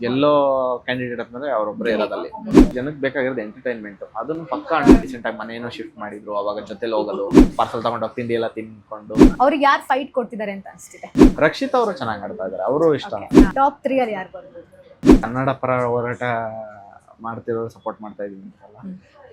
ಗೆಲ್ಲೋ candidate ಅಂತಂದ್ರೆ ಅವರೊಬ್ಬರೇ ಇರೋದಲ್ಲಿ. ಜನಕ್ಕೆ ಬೇಕಾಗಿರೋದು ಎಂಟರ್ಟೈನ್ಮೆಂಟ್ ಅದನ್ನು ಪಕ್ಕ ರೀಸೆಂಟ್ ಆಗಿ ಮನೆಯೂ ಶಿಫ್ಟ್ ಮಾಡಿದ್ರು ಅವಾಗ ಜೊತೆಲಿ ಹೋಗಲು ಪಾರ್ಸಲ್ ತಗೊಂಡೋಗಿ ತಿಂಡಿ ಎಲ್ಲ ತಿನ್ಕೊಂಡು ಅವ್ರಿಗೆ ಯಾರು ಫೈಟ್ ಕೊಡ್ತಿದ್ದಾರೆ ಅಂತ ಅನಿಸ್ತಿದೆ. ರಕ್ಷಿತ್ ಅವರು ಚೆನ್ನಾಗಿ ಆಡ್ತಾ ಇದಾರೆ. ಅವರು ಇಷ್ಟ. ಟಾಪ್ ತ್ರೀ ಅಲ್ಲಿ ಯಾರು ಬರ್ಬೋದು? ಕನ್ನಡ ಪರ ಹೋರಾಟ ಮಾಡ್ತಿರೋರು ಸಪೋರ್ಟ್ ಮಾಡ್ತಾ ಇದೀನಿ ಅಂತಲ್ಲ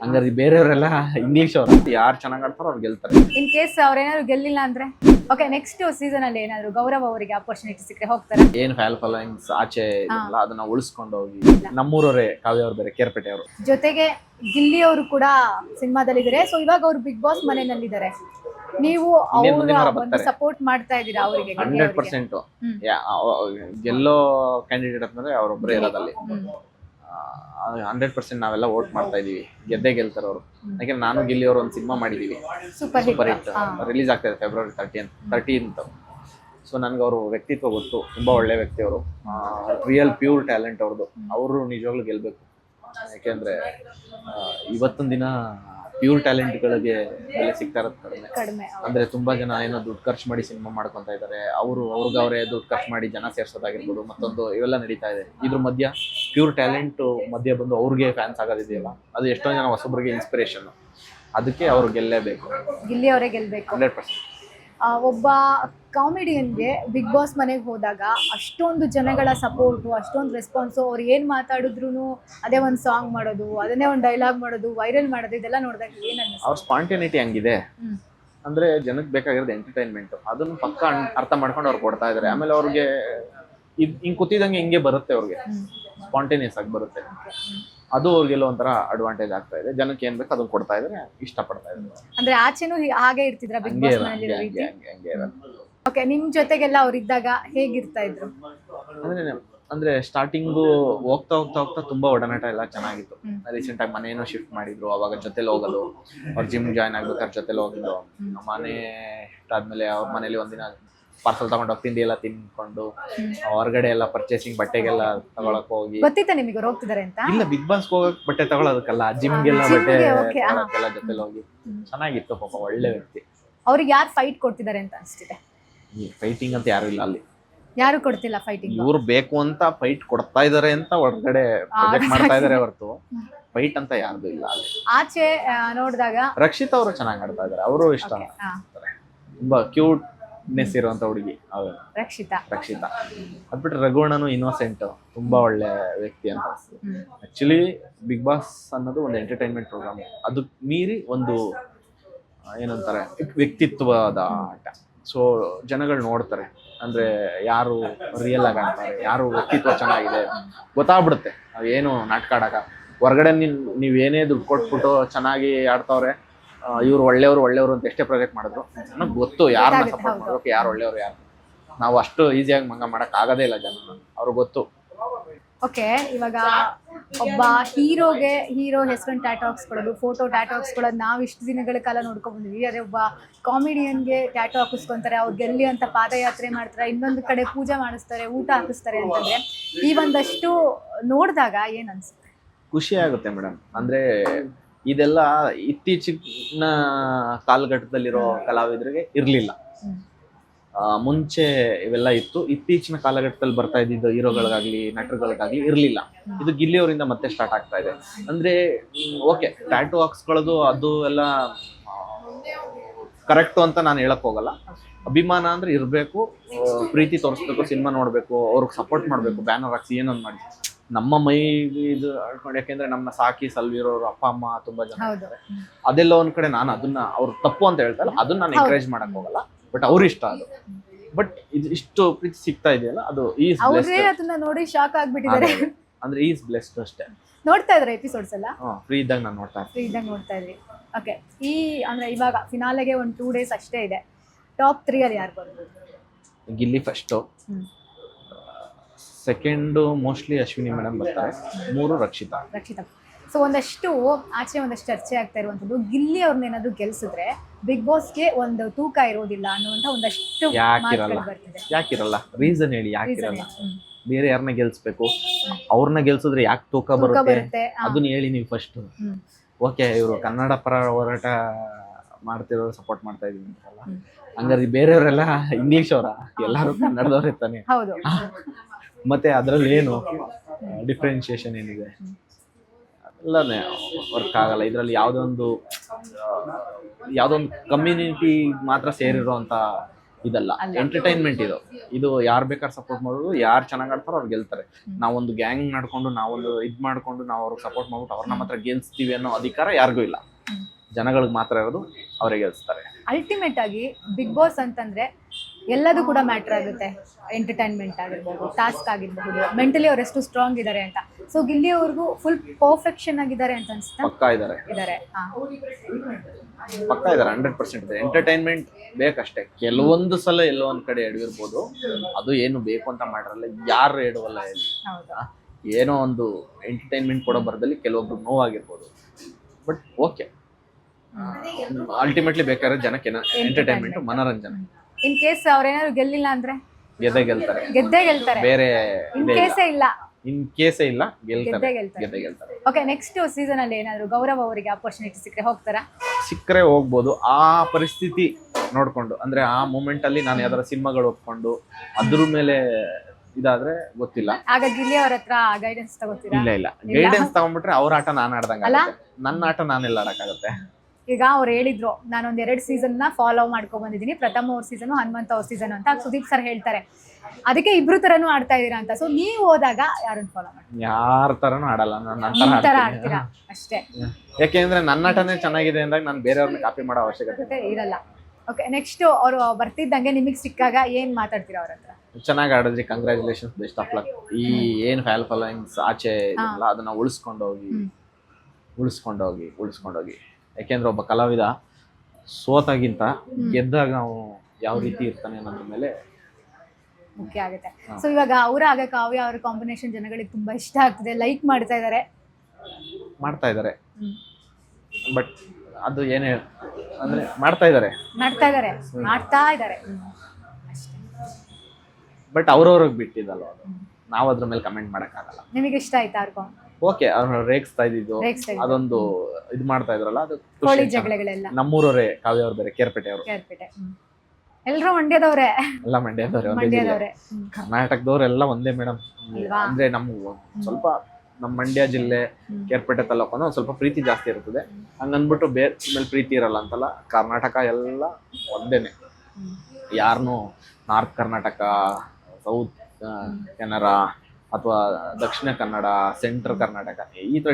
ಹಂಗಾರೆ ಬೇರೆಯವರೆಲ್ಲ ಇಂಗ್ಲಿಷ್ ಅವರು ಯಾರು ಚೆನ್ನಾಗಿ ಆಡ್ತಾರೋ ಅವ್ರು ಗೆಲ್ತಾರೆ. ಇನ್ ಕೇಸ್ ಅವ್ರೇನಾದ್ರು ಗೆಲ್ಲಿಲ್ಲ ಅಂದ್ರೆ ಓಕೆ ನೆಕ್ಸ್ಟ್ ಸೀಸನ್ ಅಲ್ಲಿ ಏನಾದ್ರು ಗೌರವ್ ಅವರಿಗೆ ಅಪರ್ಚುನಿಟಿ ಸಿಕ್ಕರೆ ಹೋಗ್ತಾರೆ? ಏನ್ ಫ್ಯಾಲ್ ಫಾಲೋಯಿಂಗ್ಸ್ ಆಚೆ ಇದೆಯಲ್ಲ ಅದನ್ನ ಉಳಿಸ್ಕೊಂಡು ಹೋಗಿ. ನಮ್ಮೂರವರೇ ಕಾವ್ಯ ಅವ್ರು ಬೇರೆ ಕೇರ್ಪೇಟೆ ಅವರು. ಜೊತೆಗೆ ಗಿಲ್ಲಿ ಅವರು ಕೂಡ ಸಿನಿಮಾದಲ್ಲಿದ್ದಾರೆ ಸೊ ಇವಾಗ ಅವ್ರು ಬಿಗ್ ಬಾಸ್ ಮನೆಯಲ್ಲಿದ್ದಾರೆ ನೀವು ಅವರ ಸಪೋರ್ಟ್ ಮಾಡ್ತಾ ಇದ್ದೀರಾ ಅವರಿಗೆ ಹಂಡ್ರೆಡ್ ಪರ್ಸೆಂಟ್. ಗೆಲ್ಲೋ ಕ್ಯಾಂಡಿಡೇಟ್ ಅಂತಂದ್ರೆ ಅವರೊಬ್ಬರೇ ಇರೋದಲ್ಲಿ. ಹಂಡ್ರೆಡ್ ಪರ್ಸೆಂಟ್ ನಾವೆಲ್ಲ ವೋಟ್ ಮಾಡ್ತಾ ಇದೀವಿ ಗೆದ್ದೇ ಗೆಲ್ತಾರೆ ಅವರು ಯಾಕಂದ್ರೆ ನಾನು ಗಿಲ್ಲಿ ಅವರು ಒಂದು ಸಿನಿಮಾ ಮಾಡಿದೀವಿ. ಸೂಪರ್ ಹಿಟ್ ರಿಲೀಸ್ ಆಗ್ತಾ ಇದೆ ಫೆಬ್ರವರಿ ತರ್ಟೀನ್ ತರ್ಟೀನ್ತ್ ಸೊ ನನ್ಗೆ ಅವರು ವ್ಯಕ್ತಿತ್ವ ಗೊತ್ತು. ತುಂಬಾ ಒಳ್ಳೆ ವ್ಯಕ್ತಿ ಅವರು ರಿಯಲ್ ಪ್ಯೂರ್ ಟ್ಯಾಲೆಂಟ್ ಅವ್ರದ್ದು ಅವರು ನಿಜವಾಗ್ಲೂ ಗೆಲ್ಬೇಕು. ಯಾಕೆಂದ್ರೆ ಇವತ್ತಿನ ದಿನ ಪ್ಯೂರ್ ಟ್ಯಾಲೆಂಟ್ಗಳಿಗೆ ಬೆಲೆ ಸಿಗ್ತಾ ಇರೋದು ಕಡಿಮೆ. ಕಡಿಮೆ ಅಂದ್ರೆ ತುಂಬಾ ಜನ ಏನೋ ದುಡ್ಡು ಖರ್ಚು ಮಾಡಿ ಸಿನಿಮಾ ಮಾಡ್ಕೊಂತ ಇದ್ದಾರೆ ಅವರು ಅವ್ರಿಗೆ ಅವರೇ ದುಡ್ಡು ಖರ್ಚು ಮಾಡಿ ಜನ ಸೇರ್ಸೋದಾಗಿರ್ಬೋದು ಮತ್ತೊಂದು ಇವೆಲ್ಲ ನಡೀತಾ ಇದೆ. ಇದ್ರ ಮಧ್ಯ ಪ್ಯೂರ್ ಟ್ಯಾಲೆಂಟ್ ಮಧ್ಯ ಬಂದು ಅವ್ರಿಗೆ ಫ್ಯಾನ್ಸ್ ಆಗೋದಿದೆಯಲ್ಲ ಅದು ಎಷ್ಟೋ ಜನ ಹೊಸಬ್ರಿಗೆ ಇನ್ಸ್ಪಿರೇಷನ್ ಅದಕ್ಕೆ ಅವ್ರು ಗೆಲ್ಲೇಬೇಕು. ಗಿಲ್ಲಿ ಅವರೇ ಗೆಲ್ಬೇಕು. ಹಂಡ್ರೆಡ್ ಪರ್ಸೆಂಟ್ ಒಬ್ಬ ಕಾಮಿಡಿಯನ್ಗೆ ಬಿಗ್ ಬಾಸ್ ಮನೆಗೆ ಹೋದಾಗ ಅಷ್ಟೊಂದು ಜನಗಳ ಸಪೋರ್ಟು ಅಷ್ಟೊಂದು ರೆಸ್ಪಾನ್ಸು ಅವ್ರು ಏನು ಮಾತಾಡಿದ್ರು ಅದೇ ಒಂದು ಸಾಂಗ್ ಮಾಡೋದು ಅದನ್ನೇ ಒಂದು ಡೈಲಾಗ್ ಮಾಡೋದು ವೈರಲ್ ಮಾಡೋದು ಇದೆಲ್ಲ ನೋಡಿದಾಗ ಏನು ಅನ್ನಿಸ್ತು? ಅವ್ರ ಸ್ಪಾಂಟೇನಿಟಿ ಹಂಗಿದೆ. ಅಂದರೆ ಜನಕ್ಕೆ ಬೇಕಾಗಿರೋದು ಎಂಟರ್ಟೈನ್ಮೆಂಟ್ ಅದನ್ನು ಪಕ್ಕ ಅರ್ಥ ಮಾಡ್ಕೊಂಡು ಅವ್ರು ಕೊಡ್ತಾ ಇದ್ದಾರೆ ಆಮೇಲೆ ಅವ್ರಿಗೆ ಇದು ಹಿಂಗೆ ಕೂತಿದಂಗೆ ಹಿಂಗೆ ಬರುತ್ತೆ ಅವ್ರಿಗೆ. ಸ್ಪಾಂಟೇನಿಯಸ್ ಆಗಿ ಬರುತ್ತೆ. ಅದು ಅವ್ರಿಗೆಲ್ಲ ಒಂಥರ ಅಡ್ವಾಂಟೇಜ್ ಆಗ್ತಾ ಇದೆ. ಜನಕ್ಕೆ ಏನ್ ಬೇಕು ಅದನ್ನ ಕೊಡ್ತಾ ಇದ್ರೆ ಇಷ್ಟಪಡ್ತಾ ಇದ್ದಾರೆ. ಅಂದ್ರೆ ಆಚೆನೂ ಹಿ- ಹಾಗೆ ಇರ್ತಿದ್ರ ಬಿಗ್ ಹಂಗೆ ಬಾಸ್ ಇರ- ಹಂಗೆ. ಓಕೆ ನಿಮ್ ಜೊತೆಗೆಲ್ಲ ಅವ್ರಿದ್ದಾಗ ಹೇಗಿರ್ತಾ ಇದ್ರು? ಅಂದ್ರೆ ಅಂದ್ರೆ ಸ್ಟಾರ್ಟಿಂಗು ಹೋಗ್ತಾ ಹೋಗ್ತಾ ಹೋಗ್ತಾ ತುಂಬಾ ಒಡನಾಟ ಎಲ್ಲ ಚೆನ್ನಾಗಿತ್ತು. ಹ್ಮ್. ರೀಸೆಂಟ್ ಆಗಿ ಮನೇನೋ ಶಿಫ್ಟ್ ಮಾಡಿದ್ರು. ಅವಾಗ ಜೊತೆಲಿ ಹೋಗೋದು ಅವ್ರ ಜಿಮ್ ಜಾಯ್ನ್ ಆಗ್ಬೇಕಾದ್ರೆ ಜೊತೆಲಿ ಹೋಗಿದ್ದು. ಮನೆ ಆದ್ಮೇಲೆ ಅವ್ರ ಮನೇಲಿ ಒಂದಿನ ಪಾರ್ಸಲ್ ತಗೊಂಡೋಗಿ ತಿಂಡಿ ಎಲ್ಲ ತಿನ್ಕೊಂಡು ಹೊರಗಡೆ ಎಲ್ಲ ಪರ್ಚೇಸಿಂಗ್ ಬಟ್ಟೆಗೆಲ್ಲ ತಗೊಳಕ್ ಹೋಗಿ. ಗೊತ್ತಿತ್ತ ನಿಮಗೆ ಅವ್ರು ಹೋಗ್ತಿದ್ದಾರೆ ಅಂತ? ಇಲ್ಲ ಬಿಗ್ ಬಾಸ್ ಹೋಗಕ್ ಬಟ್ಟೆ ತಗೊಳೋದಕ್ಕಲ್ಲ ಜಿಮ್ಗೆಲ್ಲ Gym ಬಟ್ಟೆ ಗೆ, okay, ಹಾ. ತಗೊಳಕ್ಕೆಲ್ಲ ಜೊತೆಲಿ ಹೋಗಿ. ಚೆನ್ನಾಗಿತ್ತು ಪಾಪ ಒಳ್ಳೆ ವ್ಯಕ್ತಿ. ಅವ್ರಿಗೆ ಯಾರು ಫೈಟ್ ಕೊಡ್ತಿದ್ದಾರೆ ಅಂತ ಅನ್ಸ್ತಿದೆ? ಈ ಫೈಟಿಂಗ್ ಅಂತ ಯಾರು ಇಲ್ಲ ಅಲ್ಲಿ. ಯಾರು ಕೊಡ್ತಿಲ್ಲ ಫೈಟಿಂಗ್ ಇವ್ರು ಬೇಕು ಅಂತ ಫೈಟ್ ಕೊಡ್ತಾ ಇದಾರೆ ಅಂತ ಹೊರಗಡೆ ಪ್ರೊಜೆಕ್ಟ್ ಮಾಡ್ತಾ ಇದಾರೆ ಹೊರತು. ಫೈಟ್ ಅಂತ ಯಾರ್ದು ಇಲ್ಲ ಅಲ್ಲಿ. ಆಚೆ ಆ, ನೋಡಿದಾಗ ರಕ್ಷಿತ್ ಅವರು ಚೆನ್ನಾಗಿ ಆಡ್ತಾ ಇದಾರೆ ಅವರು ಇಷ್ಟ. ತುಂಬಾ ಕ್ಯೂಟ್ ಕ್ಯೂಟ್ನೆಸ್ ಇರುವಂತ ಹುಡುಗಿ. ರಕ್ಷಿತ ರಕ್ಷಿತಾ. ರಕ್ಷಿತಾ. ಅದ್ಬಿಟ್ರೆ ರಘುವಣ್ಣನು ಇನ್ನೋಸೆಂಟ್ ತುಂಬಾ ಒಳ್ಳೆ ವ್ಯಕ್ತಿ ಅಂತ. ಆಕ್ಚುಲಿ ಬಿಗ್ ಬಾಸ್ ಅನ್ನೋದು ಒಂದು ಎಂಟರ್ಟೈನ್ಮೆಂಟ್ ಪ್ರೋಗ್ರಾಮ್ ಅದು ಮೀರಿ ಒಂದು ಏನಂತಾರೆ ವ್ಯಕ್ತಿತ್ವದ ಆಟ. ಸೊ ಜನಗಳು ನೋಡ್ತಾರೆ. ಅಂದ್ರೆ ಯಾರು ರಿಯಲ್ ಆಗಿ ಆಡ್ತಾರೆ ಯಾರು ವ್ಯಕ್ತಿತ್ವ ಚೆನ್ನಾಗಿದೆ. ಗೊತ್ತಾಗ್ಬಿಡುತ್ತೆ. ಏನು ನಾಟಕ ಆಡಕ. ಹೊರಗಡೆ ನೀನ್ ನೀವ್ ಏನೇ ದುಡ್ಡು ಕೊಟ್ಬಿಟ್ಟು ಚೆನ್ನಾಗಿ ಆಡ್ತಾವ್ರೆ ಇವ್ರು ಒಳ್ಳೆಯವರು ಒಳ್ಳೆಯವರು ಅಂತ ಎಷ್ಟೇ ಪ್ರಾಜೆಕ್ಟ್ ಮಾಡಿದ್ರು ನನಗೆ ಗೊತ್ತು ಯಾರನ್ನ ಸಪೋರ್ಟ್ ಮಾಡಬೇಕು ಯಾರು ಒಳ್ಳೆಯವರು ಯಾರು. ನಾವು ಅಷ್ಟು ಈಸಿಯಾಗಿ ಮಂಗ ಮಾಡಕ್ ಆಗದೇ ಇಲ್ಲ ಜನ ಅವ್ರಿಗೆ ಗೊತ್ತು. ಓಕೆ ಇವಾಗ ಒಬ್ಬ ಹೀರೋಗೆ ಹೀರೋ ಹೆಸರನ್ನು ಟ್ಯಾಟಾಕ್ಸ್ ಕೊಡೋದು ಫೋಟೋ ಟ್ಯಾಟಾಕ್ಸ್ ಕೊಡೋದು ನಾವು ಇಷ್ಟು ದಿನಗಳ ಕಾಲ ನೋಡ್ಕೊಂಡ್ ಬಂದ್ವಿ ಅದೇ ಒಬ್ಬ ಕಾಮಿಡಿಯನ್ಗೆ ಟ್ಯಾಟೋ ಹಾಕಿಸ್ಕೊಂತಾರೆ ಅವ್ರು ಗೆಲ್ಲಿ ಅಂತ ಪಾದಯಾತ್ರೆ ಮಾಡ್ತಾರೆ ಇನ್ನೊಂದು ಕಡೆ ಪೂಜೆ ಮಾಡಿಸ್ತಾರೆ ಊಟ ಹಾಕಿಸ್ತಾರೆ ಅಂತಂದ್ರೆ ಈ ಒಂದಷ್ಟು ನೋಡಿದಾಗ ಏನ್ ಅನ್ಸುತ್ತೆ? ಖುಷಿ ಆಗುತ್ತೆ ಮೇಡಮ್. ಅಂದ್ರೆ ಇದೆಲ್ಲ ಇತ್ತೀಚಿನ ಕಾಲಘಟ್ಟದಲ್ಲಿರೋ ಕಲಾವಿದರಿಗೆ ಇರಲಿಲ್ಲ. ಮುಂಚೆ ಇವೆಲ್ಲ ಇತ್ತು. ಇತ್ತೀಚಿನ ಕಾಲಘಟ್ಟದಲ್ಲಿ ಬರ್ತಾ ಇದ್ದಿದ್ದು ಹೀರೋಗಳಿಗಾಗ್ಲಿ ನಟರುಗಳಿಗಾಗ್ಲಿ ಇರಲಿಲ್ಲ. ಇದು ಗಿಲ್ಲಿಯವರಿಂದ ಮತ್ತೆ ಸ್ಟಾರ್ಟ್ ಆಗ್ತಾ ಇದೆ. ಅಂದ್ರೆ ಓಕೆ ಟ್ಯಾಟು ಹಾಕ್ಸ್ಕೊಳ್ಳೋದು ಅದು ಎಲ್ಲ ಕರೆಕ್ಟು ಅಂತ ನಾನು ಹೇಳಕ್ ಹೋಗಲ್ಲ. ಅಭಿಮಾನ ಅಂದ್ರೆ ಇರಬೇಕು ಪ್ರೀತಿ ತೋರಿಸ್ಬೇಕು ಸಿನಿಮಾ ನೋಡಬೇಕು ಅವ್ರಿಗೆ ಸಪೋರ್ಟ್ ಮಾಡಬೇಕು ಬ್ಯಾನರ್ ಹಾಕ್ಸಿ ಏನೊಂದು ಮಾಡಿ. ನಮ್ಮ ಮೈ ಇದು ಅಳ್ಕೊಂಡು ಯಾಕೆಂದ್ರೆ ನಮ್ಮ ಸಾಕಿ ಸಲ್ವಿರೋರು ಅಪ್ಪ ಅಮ್ಮ ತುಂಬಾ ಜನ ಹೌದು. ಅದೆಲ್ಲ ಒಂದ್ ಕಡೆ ನಾನು ಅದನ್ನ ಅವ್ರು ತಪ್ಪು ಅಂತ ಹೇಳ್ತಾರೆ ಅದನ್ನ ನಾನು ಎನ್ಕರೇಜ್ ಎಂಕರೇಜ್ ಮಾಡಕ್ ಹೋಗಲ್ಲ. ಬಟ್ ಅವ್ರ ಇಷ್ಟ ಅದು. ಬಟ್ ಇದು ಇಷ್ಟು ಪ್ರೀತಿ ಸಿಗ್ತಾ ಇದೆಯಲ್ಲ ಅದು ಅವರೇ ಅದನ್ನ ನೋಡಿ ಶಾಕ್ ಆಗ್ಬಿಟ್ಟಿದ್ದಾರೆ. ಅಂದ್ರೆ ಈಸ್ ಬ್ಲೆಸ್ಡ್ ಅಷ್ಟೇ. ನೋಡ್ತಾ ಇದ್ರೆ ಎಪಿಸೋಡ್ಸ್ ಎಲ್ಲ? ಫ್ರೀ ಇದ್ದಾಗ ನಾನು ನೋಡ್ತಾ ಇದ್ದೆ ಫ್ರೀ ಇದ್ದಾಗ ನೋಡ್ತಾ ಇದ್ರಿ. ಓಕೆ ಈ ಅಂದ್ರೆ ಇವಾಗ ಫಿನಾಲೆಗೆ ಒಂದು ಟೂ ಡೇಸ್ ಅಷ್ಟೇ ಇದೆ. ಟಾಪ್ ತ್ರೀ ಅಲ್ಲಿ ಯಾರು ಬರ್ಬೋದು? Gilli first. Second mostly Ashwini madam ಬರ್ತಾರೆ. ಮೂರು ರಕ್ಷಿತಾ. ರಕ್ಷಿತಾ. ಸೊ ಒಂದಷ್ಟು ಆಚೆ ಒಂದಷ್ಟು ಚರ್ಚೆ ಆಗ್ತಾ ಇರುವಂಥದ್ದು. ಗಿಲ್ಲಿ ಅವ್ರನ್ನ ಏನಾದ್ರು ಗೆಲ್ಸಿದ್ರೆ ಬಿಗ್ ಬಾಸ್ಗೆ ಒಂದು ತೂಕ ಇರೋದಿಲ್ಲ ಅನ್ನುವಂತ ಒಂದಷ್ಟು ಯಾಕಿರಲ್ಲ? ಮಾತುಗಳು ಬರ್ತಿದೆ. ಯಾಕಿರಲ್ಲ? ರೀಸನ್ ಹೇಳಿ ಯಾಕಿರಲ್ಲ? ಬೇರೆ ಯಾರನ್ನ ಗೆಲ್ಸ್ಬೇಕು? ಅವ್ರನ್ನ ಗೆಲ್ಸಿದ್ರೆ ಯಾಕೆ ತೂಕ ತೂಕ ಬರುತ್ತೆ? ಬರುತ್ತೆ? ಆ, ಅದನ್ನ ಹೇಳಿ ನೀವು ಫಸ್ಟ್ ಹ್ಮ್. ಓಕೆ ಇವರು ಕನ್ನಡ ಪರ ಹೋರಾಟ ಮಾಡ್ತಿರೋರು ಸಪೋರ್ಟ್ ಮಾಡ್ತಾ ಇದೀನಿ ಅಂತಲ್ಲ ಹಂಗಾದ್ರೆ ಬೇರೆಯವರೆಲ್ಲ ಇಂಗ್ಲಿಷ್ ಅವರ ಎಲ್ಲಾರು ಕನ್ನಡದವ್ರು ಇರ್ತಾನೆ. ಹೌದು. ಮತ್ತೆ ಅದ್ರಲ್ಲಿ ಏನು ಡಿಫ್ರೆನ್ಶಿಯೇಷನ್ ಏನಿದೆ? ಎಲ್ಲನೇ ವರ್ಕ್ ಆಗಲ್ಲ. ಇದರಲ್ಲಿ ಯಾವುದೋ ಒಂದು ಯಾವುದೋ ಒಂದು ಕಮ್ಯುನಿಟಿ ಮಾತ್ರ ಸೇರಿರುವಂತ ಇದಲ್ಲ. ಎಂಟರ್ಟೈನ್ಮೆಂಟ್ ಇದು. ಇದು ಯಾರು ಬೇಕಾದ್ರೆ ಸಪೋರ್ಟ್ ಮಾಡೋದು ಯಾರು ಚೆನ್ನಾಗಿ ಆಡ್ತಾರೋ ಅವ್ರು ಗೆಲ್ತಾರೆ. ನಾವೊಂದು ಗ್ಯಾಂಗ್ ನಡ್ಕೊಂಡು ನಾವೊಂದು ಇದ್ ಮಾಡ್ಕೊಂಡು ನಾವು ಅವ್ರಿಗೆ ಸಪೋರ್ಟ್ ಮಾಡ್ಬಿಟ್ಟು ಅವ್ರನ್ನ ಮಾತ್ರ ಗೆಲ್ಸ್ತೀವಿ ಅನ್ನೋ ಅಧಿಕಾರ ಯಾರಿಗೂ ಇಲ್ಲ. ಜನಗಳಿಗೆ ಮಾತ್ರ ಇರೋದು ಅವರಿಗೆ ಗೆಲ್ಸ್ತಾರೆ. ಅಲ್ಟಿಮೇಟ್ ಆಗಿ ಬಿಗ್ ಬಾಸ್ ಅಂತಂದ್ರೆ ಎಲ್ಲದೂ ಕೂಡ ಮ್ಯಾಟರ್ ಆಗುತ್ತೆ. ಎಂಟರ್ಟೈನ್ಮೆಂಟ್ ಆಗಿರ್ಬೋದು ಟಾಸ್ಕ್ ಆಗಿರ್ಬಹುದು ಮೆಂಟಲಿ ಅವ್ರು ಎಷ್ಟು ಸ್ಟ್ರಾಂಗ್ ಇದ್ದಾರೆ ಅಂತ. ಸೊ ಗಿಲ್ಲಿಯವ್ರಿಗೂ ಫುಲ್ ಪರ್ಫೆಕ್ಷನ್ ಆಗಿದ್ದಾರೆ ಅಂತ ಅನ್ಸುತ್ತೆ? ಪಕ್ಕಾ ಇದ್ದಾರೆ. ಇದ್ದಾರೆ ಪಕ್ಕಾ ಇದಾರೆ ಹಂಡ್ರೆಡ್ ಪರ್ಸೆಂಟ್ ಇದೆ. ಎಂಟರ್ಟೈನ್ಮೆಂಟ್ ಬೇಕಷ್ಟೇ. ಕೆಲವೊಂದು ಸಲ ಎಲ್ಲೋ ಒಂದ್ ಕಡೆ ಎಡವಿರ್ಬೋದು. ಅದು ಏನು ಬೇಕು ಅಂತ ಮಾಡಿರಲ್ಲ ಯಾರು ಎಡವಲ್ಲ ಏನೋ ಒಂದು ಎಂಟರ್ಟೈನ್ಮೆಂಟ್ ಕೊಡೋ ಬರದಲ್ಲಿ ಕೆಲವೊಬ್ರು ನೋವಾಗಿರ್ಬೋದು. ಬಟ್ ಓಕೆ ಅಲ್ಟಿಮೇಟ್ಲಿ ಬೇಕಾದ್ರೆ ಜನಕ್ಕೆ ಎಂಟರ್ಟೈನ್ಮೆಂಟ್ ಮನೋರಂಜನೆ. ಇನ್ ಕೇಸ್ ಅವ್ರೇನಾದ್ರು ಗೆಲ್ಲಿಲ್ಲ ಅಂದ್ರೆ? ಗೆದ್ದೆ ಗೆಲ್ತಾರೆ. ಗೆದ್ದೆ ಗೆಲ್ತಾರೆ. ಬೇರೆ ಇನ್ ಇಲ್ಲ ಕೇಸೇ ಇಲ್ಲ. ಇನ್ ಕೇಸೇ ಇಲ್ಲ ಗೆಲ್ತಾರೆ. ಗೆದ್ದೆ ಗೆಲ್ತಾರೆ. ಓಕೆ ನೆಕ್ಸ್ಟ್ ಸೀಸನ್ ಅಲ್ಲಿ ಏನಾದ್ರು ಗೌರವ್ ಅವರಿಗೆ ಅಪರ್ಚುನಿಟಿ ಸಿಕ್ಕರೆ ಹೋಗ್ತಾರಾ? ಸಿಕ್ಕರೆ ಹೋಗ್ಬೋದು. ಆ ಪರಿಸ್ಥಿತಿ ನೋಡ್ಕೊಂಡು ಅಂದ್ರೆ ಆ ಮೂಮೆಂಟ್ ಅಲ್ಲಿ ನಾನು ಯಾವ್ದಾರ ಸಿನಿಮಾಗಳು ಒಪ್ಕೊಂಡು ಅದ್ರ ಮೇಲೆ ಇದಾದ್ರೆ ಗೊತ್ತಿಲ್ಲ. ಆಗ ಗಿಲ್ಲಿ ಅವ್ರ ಹತ್ರ ಗೈಡೆನ್ಸ್ ತಗೋತೀರಾ? ಇಲ್ಲ ಇಲ್ಲ. ಇಲ್ಲ. ಗೈಡೆನ್ಸ್ ತಗೊಂಡ್ಬಿಟ್ರೆ ಅವ್ರ ಆಟ ನಾನು ಆಡ್ದಂಗ? ನನ್ನ ಆಟ ನಾನೆಲ್ಲ ಆಡಕ್ಕಾಗತ್ತೆ. ಈಗ ಅವ್ರು ಹೇಳಿದ್ರು ನಾನೊಂದ್ ಎರಡು ಸೀಸನ್ನ ಫಾಲೋ ಮಾಡ್ಕೊಂಡು ಬಂದಿದ್ದೀನಿ. ಪ್ರಥಮ ಅವ್ರ ಸೀಸನ್ ಹನುಮಂತ ಅವ್ರ ಸೀಸನ್ ಅಂತ ಸುದೀಪ್ ಸರ್ ಹೇಳ್ತಾರೆ. ಅದಕ್ಕೆ ಇಬ್ರು ತರನು ಆಡ್ತಾ ಇದೀರಾ ಅಂತ. ಸೊ ನೀವ್ ಹೋದಾಗ ಯಾರನ್ನ ಫಾಲೋ ಮಾಡಿ ಯಾರ ತರನು ಆಡಲ್ಲ ನಾನು ನನ್ನ ನಿಮ್ ತರ ತರ ಆಡ್ತೀನಿ. ಆಡ್ತೀರಾ? ಅಷ್ಟೇ. ಯಾಕೆಂದ್ರೆ ನನ್ನ ಆಟನೇ ಚೆನ್ನಾಗಿದೆ ಅಂದಾಗ ನಾನು ಬೇರೆಯವ್ರನ್ನ ಕಾಪಿ ಮಾಡೋ ಅವಶ್ಯಕತೆ ಇರಲ್ಲ. ಓಕೆ ನೆಕ್ಸ್ಟ್ ಅವರು ಬರ್ತಿದ್ದಂಗೆ ನಿಮಗೆ ಸಿಕ್ಕಾಗ ಏನ್ ಮಾತಾಡ್ತೀರಾ ಅವ್ರ ಹತ್ರ? ಚೆನ್ನಾಗಿ ಆಡಿದ್ರಿ ಕಂಗ್ರ್ಯಾಚುಲೇಷನ್ಸ್ ಬೆಸ್ಟ್ ಆಫ್ ಲಕ್ ಈ ಏನ್ ಫ್ಯಾಲ್ ಫಾಲೋಯಿಂಗ್ಸ್ ಆಚೆ ಇದೆಯಲ್ಲ ಅದನ್ನ ಉಳಿಸ್ಕೊಂಡೋಗಿ ಹ್ಮ್. ಉಳಿಸ್ಕೊಂಡೋಗಿ ಉಳಿಸ್ಕೊಂಡೋಗಿ ಯಾಕೆಂದ್ರೆ ಒಬ್ಬ ಕಲಾವಿದ ಸೋತಾಗಿಂತ ಗೆದ್ದಾಗ ಅವನು ಯಾವ ರೀತಿ ಇರ್ತಾನೆ ಅನ್ನೋದ್ರ ಮೇಲೆ ಮುಖ್ಯ ಆಗುತ್ತೆ. ಸೊ ಇವಾಗ ಅವರ ಆಗ ಕಾವ್ಯ ಅವರ ಕಾಂಬಿನೇಷನ್ ಜನಗಳಿಗೆ ತುಂಬಾ ಇಷ್ಟ ಆಗ್ತಿದೆ. ಲೈಕ್ ಮಾಡ್ತಾ ಇದ್ದಾರೆ ಮಾಡ್ತಾ ಇದ್ದಾರೆ ಬಟ್ ಅದು ಏನೇ ಅಂದ್ರೆ ಮಾಡ್ತಾ ಇದ್ದಾರೆ ಮಾಡ್ತಾ ಇದ್ದಾರೆ ಮಾಡ್ತಾ ಇದ್ದಾರೆ ಬಟ್ ಅವ್ರವ್ರಿಗೆ ಬಿಟ್ಟಿದ್ದಲ್ವ ಅದು? ನಾವು ಅದ್ರ ಮೇಲೆ ಕಮೆಂಟ್ ಮಾಡೋಕ್ಕಾಗಲ್ಲ. ನಿಮಗೆ ಇಷ್ಟ ಆಯ್ತಾ ಅವ್ರ ಓಕೆ ಅವ್ರನ್ನ ರೇಗಿಸ್ತಾ ಇದ್ದಿದ್ದು ರೇಗಿಸ್ತಾ. ಅದೊಂದು ಇದು ಮಾಡ್ತಾ ಇದ್ರಲ್ಲ ಅದು ಖುಷಿ ಕೋಳಿ ಆಯ್ತು. ಜಗಳಗಳೆಲ್ಲ ನಮ್ಮೂರವರೇ ಕಾವ್ಯ ಅವ್ರು ಬೇರೆ ಕೇರ್ಪೇಟೆ ಅವರು ಎಲ್ರು ಮಂಡ್ಯದವ್ರೆ ಎಲ್ಲ ಮಂಡ್ಯದವ್ರೆ ಒಂದೇ ಜಿಲ್ಲೆ ಮಂಡ್ಯದವ್ರೆ ಹ್ಮ್. ಕರ್ನಾಟಕದವ್ರೆಲ್ಲ ಒಂದೇ ಮೇಡಮ್ ಅಲ್ವಾ? ಅಂದ್ರೆ ನಮ್ಮ ಸ್ವಲ್ಪ ನಮ್ಮ ಮಂಡ್ಯ ಜಿಲ್ಲೆ ಹ್ಮ್. ಕೇರ್ಪೇಟೆ ತಾಲೂಕು ಅಂದ್ರೆ ಒಂದ್ ಸ್ವಲ್ಪ ಪ್ರೀತಿ ಜಾಸ್ತಿ ಇರ್ತದೆ ಹಂಗಂದ್ಬಿಟ್ಟು ಬೇರೆ ಮೇಲೆ ಪ್ರೀತಿ ಇರಲ್ಲ ಅಂತಲ್ಲ ಕರ್ನಾಟಕ ಎಲ್ಲ ಒಂದೇನೆ ಹ್ಮ್. ಯಾರನ್ನು ನಾರ್ತ್ ಕರ್ನಾಟಕ ಸೌತ್ ಕೆನರಾ ಅಥವಾ ದಕ್ಷಿಣ ಕನ್ನಡ ಸೆಂಟ್ರ್ ಕರ್ನಾಟಕ ಈ ತರ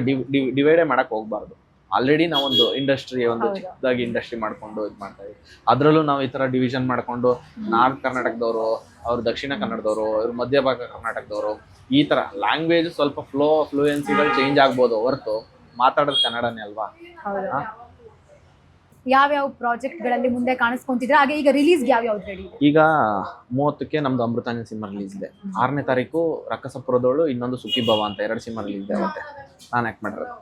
ಡಿವೈಡೇ ಮಾಡಕ್ ಹೋಗ್ಬಾರ್ದು. ಆಲ್ರೆಡಿ ನಾವೊಂದು ಇಂಡಸ್ಟ್ರಿ ಒಂದು ಚಿಕ್ಕದಾಗಿ ಇಂಡಸ್ಟ್ರಿ ಮಾಡ್ಕೊಂಡು ಇದು ಮಾಡ್ತಾ ಇದ್ವಿ. ಅದ್ರಲ್ಲೂ ನಾವು ಈ ತರ ಡಿವಿಷನ್ ಮಾಡ್ಕೊಂಡು ನಾರ್ತ್ ಕರ್ನಾಟಕದವರು ಅವ್ರು ದಕ್ಷಿಣ ಕನ್ನಡದವರು ಇವ್ರು ಮಧ್ಯಭಾಗ ಕರ್ನಾಟಕದವರು ಈ ತರ ಲ್ಯಾಂಗ್ವೇಜ್ ಸ್ವಲ್ಪ ಫ್ಲೋ ಫ್ಲೂಯೆನ್ಸಿಗಳು ಚೇಂಜ್ ಆಗ್ಬೋದು ಹೊರತು ಮಾತಾಡೋದು ಕನ್ನಡನೇ ಅಲ್ವಾ? ಯಾವ್ಯಾವ ಪ್ರಾಜೆಕ್ಟ್ಗಳಲ್ಲಿ ಮುಂದೆ ಕಾಣಿಸ್ಕೊಂತಿದ್ರೆ ಹಾಗೆ ಈಗ ರಿಲೀಸ್ಗೆ ಯಾವ್ಯಾವ್ದು ರೆಡಿ ಈಗ ಮೂವತ್ತಕ್ಕೆ ನಮ್ದು ಅಮೃತಾಂಜನ್ ಸಿನಿಮಾ ರಿಲೀಸ್ ಇದೆ. ಆರನೇ ತಾರೀಕು ರಕ್ಕಸಪುರದವಳು ಇನ್ನೊಂದು ಸುಖಿ ಭವ ಅಂತ ಎರಡು ಸಿನಿಮಾ ರಿಲೀಸ್ ಇದೆ ಮತ್ತೆ ನಾನು ಆಕ್ಟ್ ಮಾಡಿರೋದು.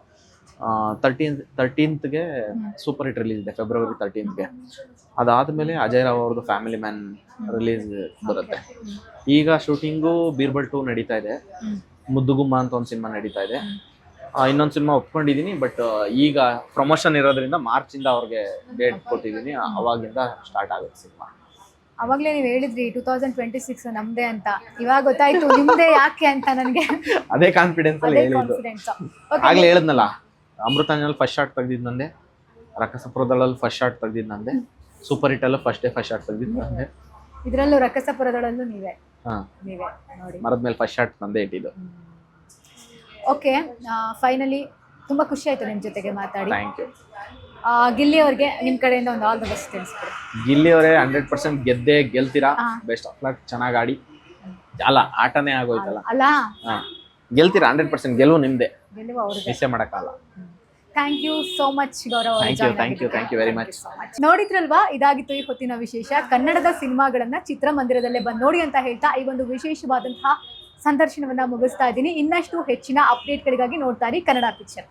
ತರ್ಟೀನ್ ತರ್ಟೀನ್ತ್ಗೆ ಸೂಪರ್ ಹಿಟ್ ರಿಲೀಸ್ ಇದೆ ಫೆಬ್ರವರಿ ತರ್ಟೀನ್ತ್ಗೆ ಅದಾದಮೇಲೆ ಅಜಯ್ ರಾವ್ ಅವ್ರದ್ದು ಫ್ಯಾಮಿಲಿ ಮ್ಯಾನ್ ರಿಲೀಸ್ ಬರುತ್ತೆ. ಈಗ ಶೂಟಿಂಗು ಬೀರ್ಬಲ್ ಟೂ ನಡೀತಾ ಇದೆ. ಮುದ್ದುಗುಮ್ಮ ಅಂತ ಒಂದು ಸಿನಿಮಾ ನಡೀತಾ ಇದೆ. ಇನ್ನೊಂದು ಸಿನಿಮಾ ಒಪ್ಕೊಂಡಿದ್ದೀನಿ ಬಟ್ ಈಗ ಪ್ರಮೋಷನ್ ಇರೋದ್ರಿಂದ ಮಾರ್ಚಿಂದ ಅವ್ರಿಗೆ ಡೇಟ್ ಕೊಟ್ಟಿದ್ದೀನಿ ಅವಾಗಿಂದ ಸ್ಟಾರ್ಟ್ ಆಗುತ್ತೆ ಸಿನಿಮಾ. ಅವಾಗ್ಲೇ ನೀವು ಹೇಳಿದ್ರಿ ಟೂ ತೌಸಂಡ್ ಟ್ವೆಂಟಿ ಸಿಕ್ಸ್ ನಮ್ದೇ ಅಂತ. ಇವಾಗ ಗೊತ್ತಾಯ್ತು ನಿಮ್ದೇ ಯಾಕೆ ಅಂತ ನನಗೆ. ಅದೇ ಕಾನ್ಫಿಡೆನ್ಸ್ ಅಲ್ಲಿ ಹೇಳಿದ್ದು. ಆಗ್ಲೇ ಹೇಳಿದ್ನಲ್ಲ ಅಮೃತಾಂಜನಲ್ಲಿ ಫಸ್ಟ್ ಶಾಟ್ ತೆಗ್ದಿದ್ದು ನಂದೆ ರಕ್ಕಸಪುರದಳಲ್ಲಿ ಫಸ್ಟ್ ಶಾಟ್ ತೆಗ್ದಿದ್ದು ನಂದೆ ಸೂಪರ್ ಹಿಟ್ ಅಲ್ಲೂ ಫಸ್ಟ್ ಡೇ ಫಸ್ಟ್ ಶಾಟ್ ತೆಗ್ದಿದ್ದು ನಂದೆ. ಇದ್ರಲ್ಲೂ ರಕ್ಕಸಪುರದಳಲ್ಲೂ ನೀವೇ. ಹಾ. ನೀವೇ ನೋಡಿ. ಮರದ ಮೇಲೆ ಫಸ್ಟ್ ಶಾಟ್ ನಂದೇ ಇಟ್ಟಿದ್ದು. ಓಕೆ ಫೈನಲಿ ತುಂಬಾ ಖುಷಿ ಆಯ್ತು ನಿಮ್ಮ ಜೊತೆಗೆ ಮಾತಾಡಿ. ಥ್ಯಾಂಕ್ ಯು ಆ, ಗಿಲ್ಲಿ ಅವರಿಗೆ ನಿಮ್ಮ ಕಡೆಯಿಂದ ಒಂದು ಆಲ್ ದ ಬೆಸ್ಟ್ ತಿಳಿಸ್ಬಿಡಿ ಗಿಲ್ಲಿ ಅವರೇ ಹಂಡ್ರೆಡ್ ಪರ್ಸೆಂಟ್ ಗೆದ್ದೆ ಗೆಲ್ತೀರಾ? ಹಾ. ಬೆಸ್ಟ್ ಆಫ್ ಲಕ್ ಚೆನ್ನಾಗಿ ಆಡಿ. ಅಲ್ಲ ಆಟನೇ ಆಗೋಯ್ತಲ್ಲ. ಅಲ್ಲ. ಹಾ. ಗೆಲ್ತೀರಾ ಹಂಡ್ರೆಡ್ ಪರ್ಸೆಂಟ್ ಗೆಲುವು ನಿಮ್ದೆ. ಗೆಲ್ಲುವ ಅವ್ರಿಗೆ ಮಿಸ್ಸೇ ಮಾಡಕ್ಕಾಗಲ್ಲ thank you so much Gaurav ಅವ್ರೆ, Thank you, join thank you, ಆಗಿದ್ದಕ್ಕೆ. thank you very Thank you so much. ನೋಡಿದ್ರಲ್ವಾ? ಇದಾಗಿತ್ತು ಈ ಹೊತ್ತಿನ ವಿಶೇಷ. ಕನ್ನಡದ ಸಿನಿಮಾಗಳನ್ನ ಚಿತ್ರಮಂದಿರದಲ್ಲೇ ಬಂದು ನೋಡಿ ಅಂತ ಹೇಳ್ತಾ ಈ ಒಂದು ವಿಶೇಷವಾದಂತಹ ಸಂದರ್ಶನವನ್ನ ಮುಗಿಸ್ತಾ ಇದ್ದೀನಿ. ಇನ್ನಷ್ಟು ಹೆಚ್ಚಿನ ಅಪ್ಡೇಟ್ಗಳಿಗಾಗಿ ನೋಡ್ತಾ ಇರಿ. ಕನ್ನಡ ಪಿಕ್ಚರ್.